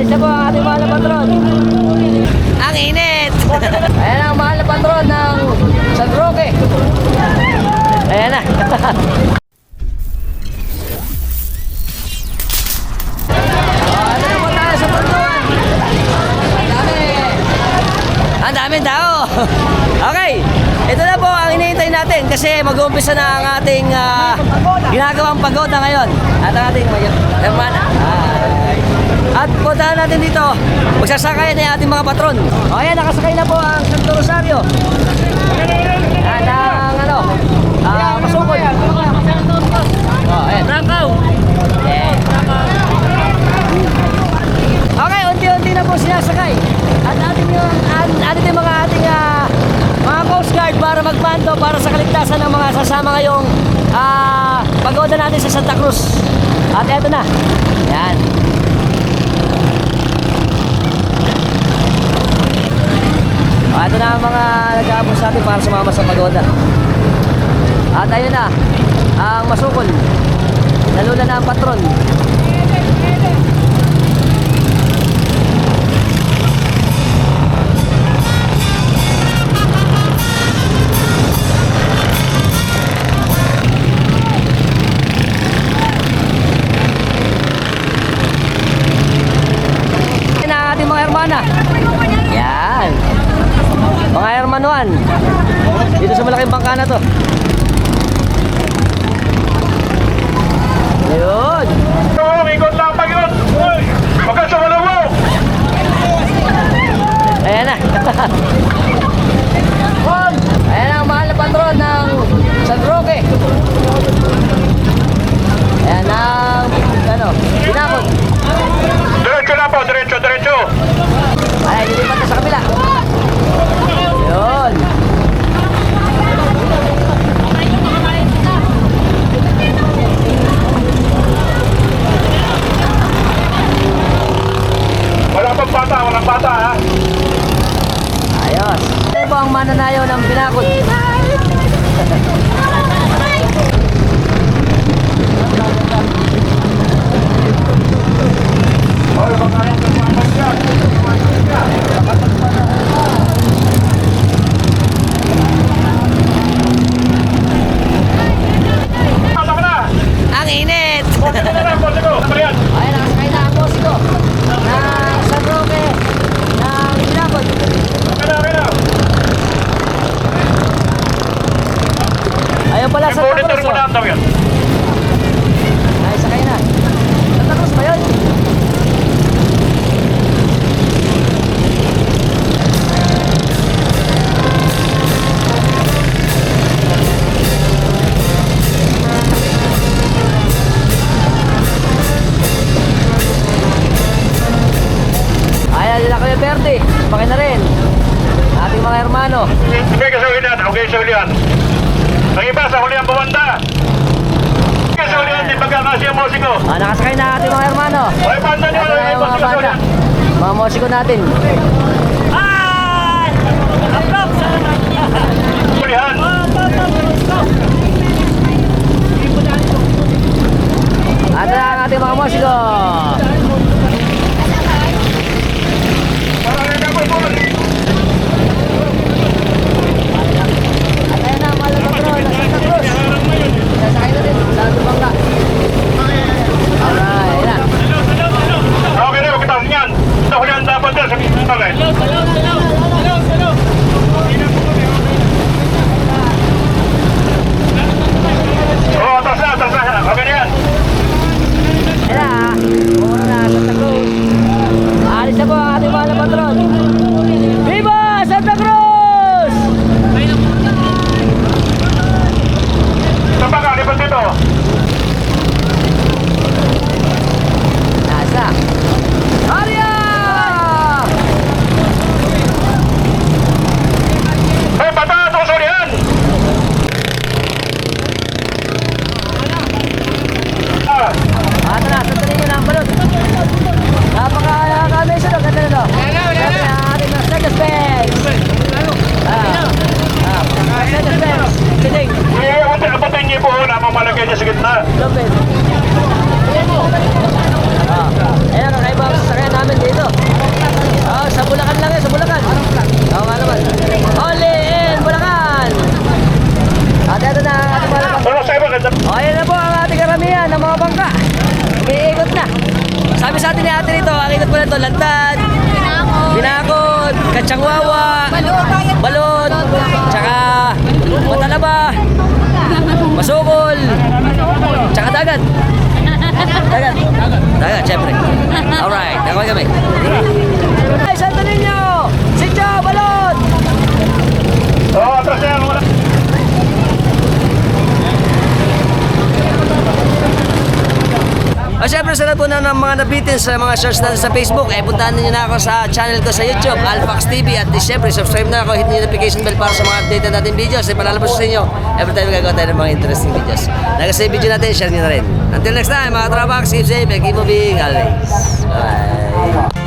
Alis na po ang ating mahal na patron. Ang init! Ayan ang mahal na patron ng San Roque. Ayan na. Ano? Ang dami. Ang daming tao. Okay. Ito na po ang hinihintay natin kasi mag-uumpisa na ang ating ah, ginagawang pagoda ngayon. At ang ating may hermana. Hi. At puntahan natin dito. Magsasakay na yung ating mga patron. O ayan, nakasakay na po ang Santo Rosario. At ang ano, ah, masukod. O, ayan. Rangkaw. Yeah. Okay, unti-unti na po sinasakay. At ating yung, at, atin yung mga ating ah, mga Coast Guard para magmando para sa kaligtasan ng mga sasama ngayong ah, pagoda natin sa Santa Cruz. At eto na. Yan. Ito na ang mga nag-aabos sa atin para sumama sa pagoda. At ayun na, ang masukol. Nalula na ang patron. Yan mga. Mga hermanuan. Dito sa malaking bangka na to. Ayun. Ikot lang pag yun. Uy, Huwag ka sumalaw Ayan na. Ayan ang mahal na patron ng San Roque. Ayan ang, ano, binakot. Diretso na po, diretso, diretso. Ayan, lilipat na sa kabila. Yun. Wala pang bata, walang bata ha. Ayos. Ito po ang mananayaw ng binakot. Ang init! Bote ko na lang, bote ko. Ano yan? Ayan, nakasakay na ang boss ko. Ng San Roque. Ng binakot. Okay na, okay na. Ayun pala, Santa Monitor mo na oh. daw. Ay, sakay na. Santa Cruz ba yun? Ayan, nila Kuya Verde. Na rin. Ating mga hermano. Okay ka sa ulian, okay sa ulian. Ang iba sa ulian, bumanda. Okay sa ulian, di pagkakasi ang musiko. Ah, nakasakay na ating mga hermano. Okay, banda niyo, Ito na yung mga sa banda. Mga musiko natin. Ulihan. At ang ating mga musiko. Parang nagkapoy po. At ayan na, mahal na patron ng Santa Cruz. Sasakay na rin sa Tubangga. Alright, ayan na. Okay na, magkatawag niyan. Sa ulian dapat yan, sa na ng mga bangka. Iikot na. Sabi sa atin ni ate nito, ang ikot mo na ito, Lantad, Binakod, Binakod Katsangwawa, Balot, tsaka Matalaba, Masukol, tsaka Dagat. Dagat. Dagat, syempre. Alright, nakawa kami. Guys, O syempre sa lahat po na ng mga nabitin sa mga search natin sa Facebook, eh puntahan niyo na ako sa channel ko sa YouTube, Alfax TV at di syempre subscribe na ako, hit niyo notification bell para sa mga update na natin videos eh palalabas sa inyo every time gagawa tayo ng mga interesting videos. Naga sa video natin, share niyo na rin. Until next time mga trabax, keep safe and keep moving always. Bye.